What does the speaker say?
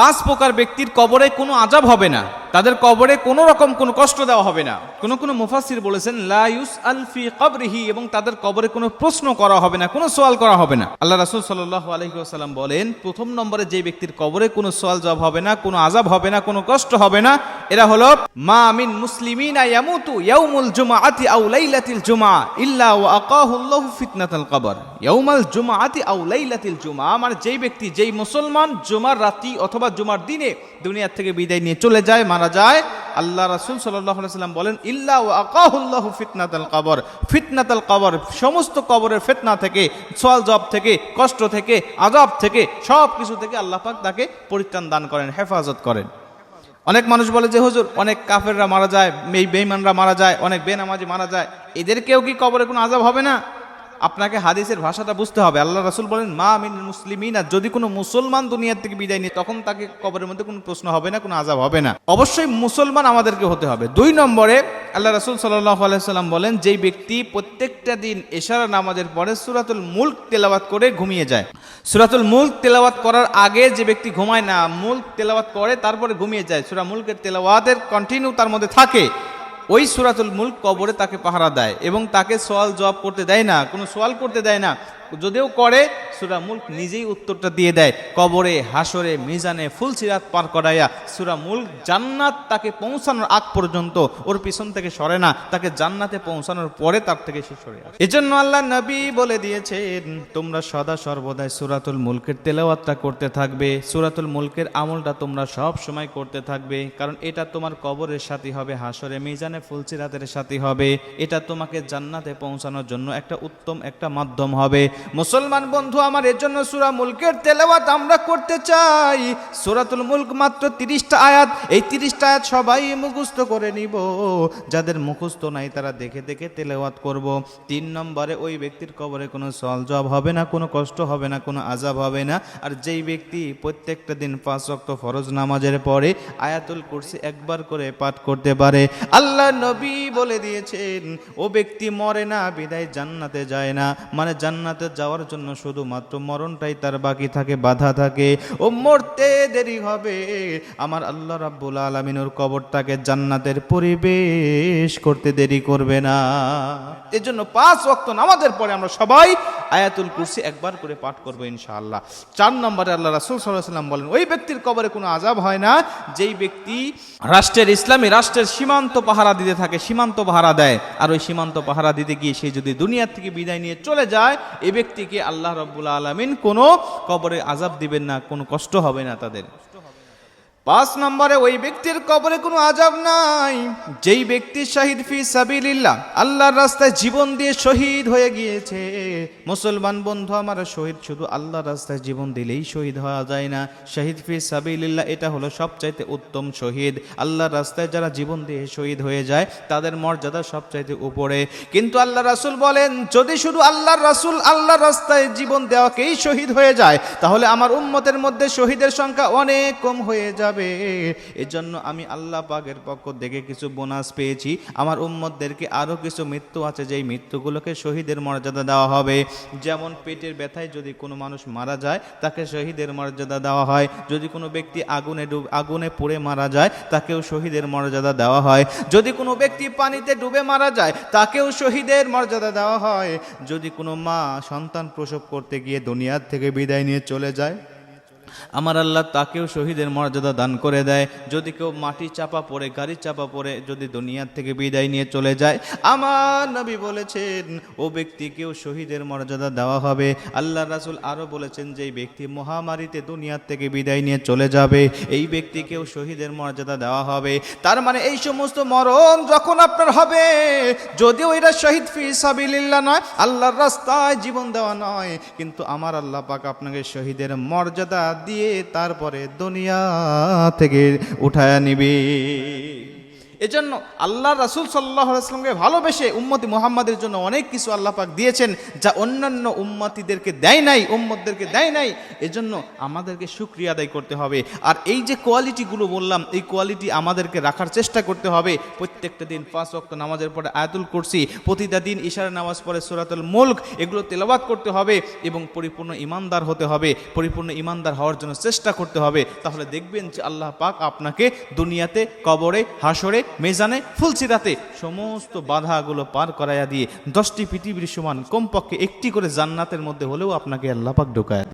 পাঁচ প্রকার ব্যক্তির কবরে কোনো আজাব হবে না। তাদের কবরে কোনো রকম কোনো কষ্ট দেওয়া হবে না। কোন কোন মুফাসির বলেছেন লাইউস আলফি কবরিহি এবং তাদের কবরে কোনো প্রশ্ন করা হবে না, কোনো সোয়াল করা হবে না। আল্লাহ রাসূল সাল্লাল্লাহু আলাইহি ওয়াসাল্লাম বলেন, প্রথম নম্বরে যে ব্যক্তির কবরে কোনো সোয়াল জবাব হবে না, কোনো আজাব হবে না, কোনো কষ্ট হবে না, এরা হলো, মা মিন মুসলিমিনা ইয়ামুতু ইয়াউমুল জুমআতি আও লাইলাতিল জুমআ ইল্লা ওয়া আকাহুল্লাহু ফিতনাতাল কবর। ইয়াউমাল জুমআতি আও লাইলাতিল জুমআ মানে যেই ব্যক্তি, যেই মুসলমান জুমার রাতি অথবা জুমার দিনে দুনিয়া থেকে বিদায় নিয়ে চলে যায় মারা যায়, আল্লাহ রাসূল সাল্লাম বলেন, ইল্লা ওয়া আকাহু ফিতনাতাল কবর। ফিতনাতাল কবর, সমস্ত কবরের ফিতনা থেকে, সওয়াল জবাব থেকে, কষ্ট থেকে আজাব থেকে সব কিছু থেকে আল্লাহ পাক তাকে পরিত্রাণ দান করেন, হেফাজত করেন। অনেক মানুষ বলে যে, হুজুর, অনেক কাফেররা মারা যায় বেইমানরা মারা যায়, অনেক বেনামাজি মারা যায়। এদেরকেও কি কবরে কোনো আজাব হবে না? আপনাকে হাদিসের ভাষাটা বুঝতে হবে। আল্লাহ রাসুল বলেন, মা মিন মুসলিমিন আর যদি কোনো মুসলমান দুনিয়ার থেকে বিদায় নিয়ে, তখন তাকে কবরের মধ্যে কোনো প্রশ্ন হবে না, কোনো আজাব হবে না। অবশ্যই মুসলমান আমাদেরকে হতে হবে। দুই নম্বরে আল্লাহ রাসুল সাল্লাহ আলাইসাল্লাম বলেন, যেই ব্যক্তি প্রত্যেকটা দিন এশারা নামাজের পরে সুরাতুল মুল্ক তেলাওয়াত করে ঘুমিয়ে যায়। সুরাতুল মুল্ক তেলাওয়াত করার আগে যে ব্যক্তি ঘুমায় না, মুল্ক তেলাওয়াত করে, তারপরে ঘুমিয়ে যায়। সুরা মুল্কের তেলাওয়াতের কন্টিনিউ তার মধ্যে থাকে। ওই সুরাতুল মুল্ক কবরে তাকে পাহারা দেয় এবং তাকে সোয়াল জবাব করতে দেয় না, কোনো সোয়াল করতে দেয় না। যদিও করে, সুরা মুল্ক নিজেই উত্তরটা দিয়ে দেয়। কবরে হাসরে মিজানে ফুল সিরাত পার করাইয়া সুরা মুল্ক জান্নাত তাকে পৌঁছানোর আগ পর্যন্ত ওর পিছন থেকে সরে না, তাকে জান্নাতে পৌঁছানোর পরে তার থেকে সে সরে আসে। এজন্য আল্লাহ নবী বলে দিয়েছেন, তোমরা সদা সর্বদাই সুরাতুল মুল্কের তেলাওয়াতটা করতে থাকবে। সুরাতুল মুল্কের আমলটা তোমরা সব সময় করতে থাকবে, কারণ এটা তোমার কবরের সাথী হবে হাসরে মিজানে, ফুলসিরাতের সাথী হবে। এটা তোমাকে জান্নাতে পৌঁছানোর জন্য একটা উত্তম একটা মাধ্যম হবে। মুসলমান বন্ধু, আমার এর জন্য সুরা মুলকের তেলাওয়াত আমরা করতে চাই। সুরাতুল মুলক মাত্র তিরিশটা আয়াত, এই তিরিশটা আয়াত সবাই মুখস্থ করে নিব। যাদের মুখস্থ নাই, তারা দেখে দেখে তেলাওয়াত করব। তিন নম্বরে, ওই ব্যক্তির কবরে কোনো সল জব হবে না, কোনো কষ্ট হবে না, কোনো আজাব হবে না। আর যেই ব্যক্তি প্রত্যেকটা দিন পাঁচ ওয়াক্ত ফরজ নামাজের পরে আয়াতুল কুরসি একবার করে পাঠ করতে পারে, আল্লাহ নবী বলে দিয়েছেন, ও ব্যক্তি মরে না, বিদায় জান্নাতে যায় না। মানে জান্নাতে যাওয়ার জন্য শুধুমাত্র মরণটাই তার বাকি থাকে, বাধা থাকে। ও, মরতে দেরি হবে। আমার আল্লাহ রাব্বুল আলমিনুর কবরটাকে জান্নাতের পরিবেশ করতে দেরি করবে না। এজন্য পাঁচ অক্ত নামাজের পরে আমরা সবাই আয়াতুল কুরসি একবার করে পাঠ করব ইনশাআল্লাহ। চার নম্বরে আল্লাহ রাসুল সাল্লাম বলেন, ওই ব্যক্তির কবরে কোনো আজাব হয় না, যেই ব্যক্তি রাষ্ট্রের ইসলামী রাষ্ট্রের সীমান্ত পাহারা দিতে থাকে, সীমান্ত পাহারা দেয়। আর ওই সীমান্ত পাহারা দিতে গিয়ে সে যদি দুনিয়ার থেকে বিদায় নিয়ে চলে যায়, এ ব্যক্তিকে আল্লাহ রব্বুল আলমিন কোনো কবরে আজাব দিবেন না, কোনো কষ্ট হবে না তাদের। পাঁচ নম্বরে, ওই ব্যক্তির কবরে কোনো আজাব নাই। যেই ব্যক্তি শহীদ ফি সাবিলিল্লাহ, আল্লাহর রাস্তায় জীবন দিয়ে শহীদ হয়ে গিয়েছে। মুসলমান বন্ধু আমার, শহীদ শুধু আল্লাহর রাস্তায় জীবন দিলেই শহীদ হওয়া যায় না। শহীদ ফি সাবিলিল্লাহ, এটা হলো সবচাইতে উত্তম শহীদ। আল্লাহর রাস্তায় যারা জীবন দিয়ে শহীদ হয়ে যায়, তাদের মর্যাদা সবচাইতে উপরে। কিন্তু আল্লাহ রাসুল বলেন, যদি শুধু আল্লাহর রাসুল আল্লাহর রাস্তায় জীবন দেওয়াকেই শহীদ হয়ে যায়, তাহলে আমার উম্মতের মধ্যে শহীদের সংখ্যা অনেক কম হয়ে যাবে। এজন্য আমি আল্লাহ পাকের পক্ষ থেকে কিছু বোনাস পেয়েছি। আমার উম্মতদেরকে আরও কিছু মৃত্যু আছে, যেই মৃত্যুগুলোকে শহীদের মর্যাদা দেওয়া হবে। যেমন পেটের ব্যথায় যদি কোনো মানুষ মারা যায়, তাকে শহীদের মর্যাদা দেওয়া হয়। যদি কোনো ব্যক্তি আগুনে ডুব, আগুনে পুড়ে মারা যায়, তাকেও শহীদের মর্যাদা দেওয়া হয়। যদি কোনো ব্যক্তি পানিতে ডুবে মারা যায়, তাকেও শহীদের মর্যাদা দেওয়া হয়। যদি কোনো মা সন্তান প্রসব করতে গিয়ে দুনিয়ার থেকে বিদায় নিয়ে চলে যায় আমার আল্লাহ তাকেও শহীদের মর্যাদা দান করে দেয়। যদি কেউ মাটি চাপা পড়ে, গাড়ি চাপা পড়ে, যদি দুনিয়ার থেকে বিদায় নিয়ে চলে যায়, আমার নবী বলেছেন, ও ব্যক্তিকেও শহীদের মর্যাদা দেওয়া হবে। আল্লাহ রাসুল আরও বলেছেন যে, এই ব্যক্তি মহামারীতে দুনিয়ার থেকে বিদায় নিয়ে চলে যাবে। এই ব্যক্তিকেও শহীদের মর্যাদা দেওয়া হবে। তার মানে এই সমস্ত মরণ যখন আপনার হবে, যদিও এটা শহীদ ফি সাবিলিল্লাহ নয়, আল্লাহর রাস্তায় জীবন দেওয়া নয়, কিন্তু আমার আল্লাহ পাক আপনাকে শহীদের মর্যাদা দিয়ে তারপরে দুনিয়া থেকে উঠায় নিবে। এজন্য আল্লাহ রাসুল সাল্লাহ ভালোবেসে উম্মতি মোহাম্মদের জন্য অনেক কিছু আল্লাহ পাক দিয়েছেন, যা অন্যান্য উম্মতিদেরকে দেয় নাই, উম্মতদেরকে দেয় নাই। এজন্য আমাদেরকে সুক্রিয়া আদায় করতে হবে। আর এই যে কোয়ালিটিগুলো বললাম, এই কোয়ালিটি আমাদেরকে রাখার চেষ্টা করতে হবে। প্রত্যেকটা দিন পাঁচ ওয়াক্ত নামাজের পরে আয়াতুল কুরসি, প্রতিটা দিন ইশারা নামাজ পরে সুরাতুল মুলক, এগুলো তেলাবাত করতে হবে এবং পরিপূর্ণ ইমানদার হতে হবে। পরিপূর্ণ ইমানদার হওয়ার জন্য চেষ্টা করতে হবে। তাহলে দেখবেন যে আল্লাহ পাক আপনাকে দুনিয়াতে কবরে হাসরে মেজানে ফুলসিরাতে সমস্ত বাধাগুলো পার করাইয়া দিয়ে দশটি পৃথিবীর সমান কমপক্ষে একটি করে জান্নাতের মধ্যে হলেও আপনাকে আল্লাপাক ঢোকায়